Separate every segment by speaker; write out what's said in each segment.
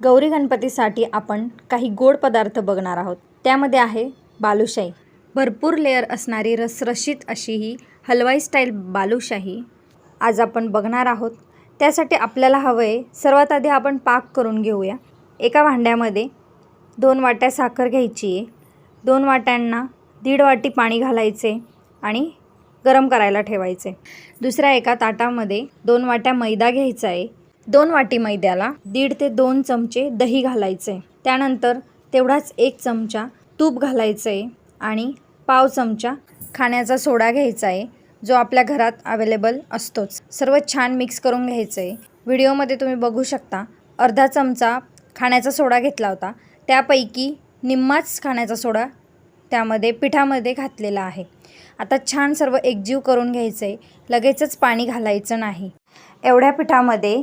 Speaker 1: गौरी गणपतीसाठी आपण काही गोड पदार्थ बघणार आहोत. त्यामध्ये आहे बालुशाही. भरपूर लेअर असणारी रसरशीत अशी ही हलवाई स्टाईल बालुशाही आज आपण बघणार आहोत. त्यासाठी आपल्याला हवं आहे सर्वात आधी आपण पाक करून घेऊया. एका भांड्यामध्ये दोन वाट्या साखर घ्यायची आहे. दोन वाट्यांना दीड वाटी पाणी घालायचे आणि गरम करायला ठेवायचे. दुसऱ्या एका ताटामध्ये दोन वाट्या मैदा घ्यायचा आहे. दोन वाटी मैद्याला दीड ते दोन चमचे दही घालायचे. त्यानंतर तेवढाच एक चमचा तूप घालायचं आहे आणि पाव चमचा खाण्याचा सोडा घ्यायचा आहे जो आपल्या घरात अवेलेबल असतोच. सर्व छान मिक्स करून घ्यायचं. आहे व्हिडिओमध्ये तुम्ही बघू शकता अर्धा चमचा खाण्याचा सोडा घेतला होता. त्यापैकी निम्माच खाण्याचा सोडा त्यामध्ये पिठामध्ये घातलेला आहे. आता छान सर्व एकजीव करून घ्यायचं. आहे लगेचच पाणी घालायचं नाही. एवढ्या पिठामध्ये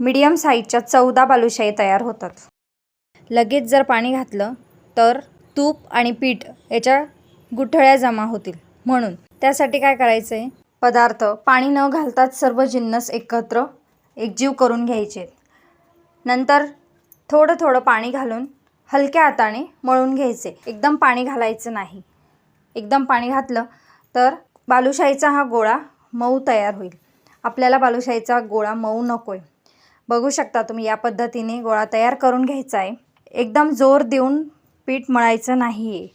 Speaker 1: मीडियम साईजच्या चौदा बालुशाही तयार होतात. लगेच जर पाणी घातलं तर तूप आणि पीठ याच्या गुठळ्या जमा होतील. म्हणून त्यासाठी काय करायचं? आहे पदार्थ पाणी न घालताच सर्व जिन्नस एकत्र एकजीव करून घ्यायचे. नंतर थोडं थोडं पाणी घालून हलक्या हाताने मळून घ्यायचे. एकदम पाणी घालायचं नाही. एकदम पाणी घातलं तर बालुशाहीचा हा गोळा मऊ तयार होईल. आपल्याला बालुशाहीचा गोळा मऊ नको आहे बघू शकता तुम्ही या पद्धतीने गोळा तयार करून घ्यायचा आहे. एकदम जोर देऊन पीठ मळायचं नाही आहे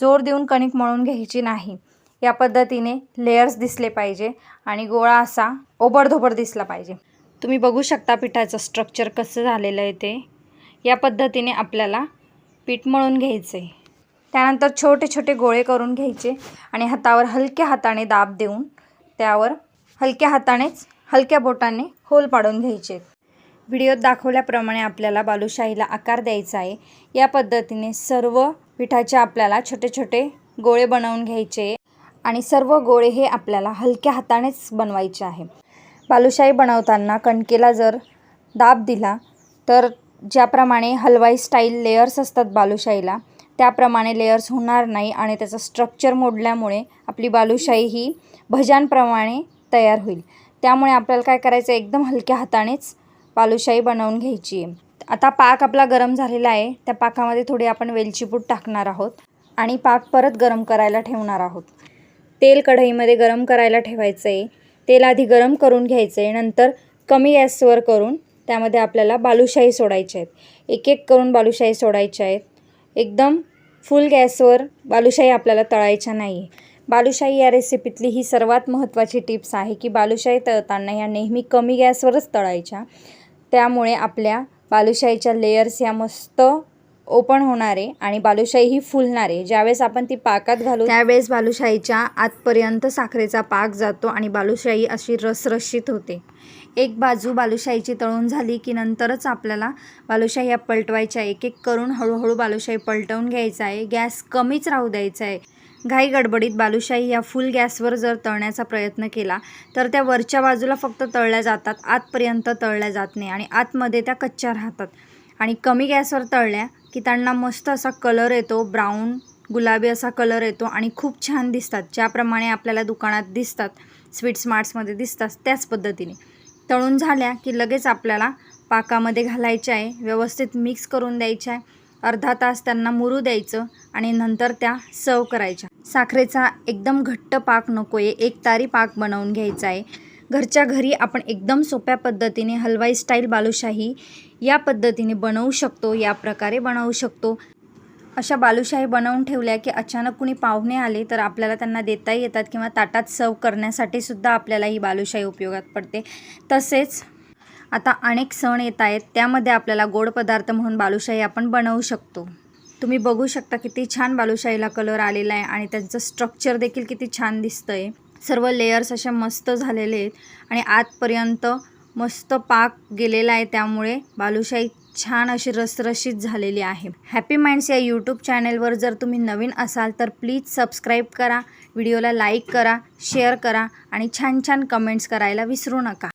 Speaker 1: जोर देऊन कणिक मळून घ्यायची नाही. या पद्धतीने लेयर्स दिसले पाहिजे आणि गोळा असा ओबडधोबड दिसला पाहिजे. तुम्ही बघू शकता पिठाचं स्ट्रक्चर कसं झालेलं आहे ते. या पद्धतीने आपल्याला पीठ मळून घ्यायचं आहे त्यानंतर छोटे छोटे गोळे करून घ्यायचे आणि हातावर हलक्या हाताने दाब देऊन त्यावर हलक्या हातानेच हलक्या बोटाने होल पाडून घ्यायचे. व्हिडिओत दाखवल्याप्रमाणे आपल्याला बालुशाहीला आकार द्यायचा आहे. या पद्धतीने सर्व पिठाचे आपल्याला छोटे छोटे गोळे बनवून घ्यायचे आणि सर्व गोळे हे आपल्याला हलक्या हातानेच बनवायचे आहे. बालुशाही बनवताना कणकेला जर दाब दिला तर ज्याप्रमाणे हलवाई स्टाईल लेयर्स असतात बालुशाहीला त्याप्रमाणे लेयर्स होणार नाही आणि त्याचं स्ट्रक्चर मोडल्यामुळे आपली बालुशाही ही भज्यांप्रमाणे तयार होईल. त्यामुळे आपल्याला काय करायचं एकदम हलक्या हातानेच बालुशाही बनवून घ्यायची. आहे आता पाक आपला गरम झालेला आहे. त्या पाकामध्ये थोडी आपण वेलची पूड टाकणार आहोत आणि पाक परत गरम करायला ठेवणार आहोत. तेल कढईमध्ये गरम करायला ठेवायचं आहे तेल आधी गरम करून घ्यायचं आहे नंतर कमी गॅसवर करून त्यामध्ये आपल्याला बालुशाही सोडायचे आहेत. एक एक करून बालुशाही सोडायच्या आहेत. एकदम फुल गॅसवर बालुशाही आपल्याला तळायच्या नाही आहे बालुशाही या रेसिपीतली ही सर्वात महत्त्वाची टिप्स आहे की बालुशाही तळताना ह्या नेहमी कमी गॅसवरच तळायच्या. त्यामुळे आपल्या बालुशाहीच्या लेयर्स या मस्त ओपन होणारे आणि बालुशाही ही फुलणारे. ज्यावेळेस आपण ती पाकात घालू त्यावेळेस बालुशाहीच्या आतपर्यंत साखरेचा पाक जातो आणि बालुशाही अशी रसरशीत होते. एक बाजू बालुशाहीची तळून झाली की नंतरच आपल्याला बालुशाही या पलटवायच्या एक एक करून हळूहळू बालुशाही पलटवून घ्यायचा आहे. गॅस कमीच राहू द्यायचा आहे. घाई गडबडीत बालुशाही या फुल गॅसवर जर तळण्याचा प्रयत्न केला तर त्या वरच्या बाजूला फक्त तळल्या जातात आतपर्यंत तळल्या जात नाही आणि आतमध्ये त्या कच्च्या राहतात. आणि कमी गॅसवर तळल्या की त्यांना मस्त असा कलर येतो ब्राऊन गुलाबी असा कलर येतो आणि खूप छान दिसतात. ज्याप्रमाणे आपल्याला दुकानात दिसतात स्वीट स्मार्ट्समध्ये दिसतात त्याच पद्धतीने. तळून झाल्या की लगेच आपल्याला पाकामध्ये घालायच्या आहे व्यवस्थित मिक्स करून द्यायच्या आहे. अर्धा तास त्यांना मुरू द्यायचं आणि नंतर त्या सर्व करायच्या. साखरेचा एकदम घट्ट पाक नको आहे एक तारी पाक बनवून घ्यायचा आहे घरच्या घरी आपण एकदम सोप्या पद्धतीने हलवाई स्टाईल बालुशाही या पद्धतीने बनवू शकतो या प्रकारे बनवू शकतो. अशा बालुशाही बनवून ठेवल्या की अचानक कुणी पाहुणे आले तर आपल्याला त्यांना देता येतात किंवा ताटात सर्व करण्यासाठी सुद्धा आपल्याला ही बालुशाही उपयोगात पडते. तसेच आता अनेक सण येत आहेत त्यामध्ये आपल्याला गोड पदार्थ म्हणून बालुशाही आपण बनवू शकतो. तुम्ही बघू शकता किती छान बालुशाहीला कलर आलेला आहे आणि त्यांचं स्ट्रक्चर देखील किती छान दिसतं आहे सर्व लेयर्स असे मस्त झालेले आहेत आणि आतपर्यंत मस्त पाक गेलेला आहे त्यामुळे बालुशाही छान अशी रसरशीत झालेली आहे. हॅपी माइंड्स या यूट्यूब चॅनेलवर जर तुम्ही नवीन असाल तर प्लीज सबस्क्राईब करा व्हिडिओला लाईक करा शेअर करा आणि छान छान कमेंट्स करायला विसरू नका.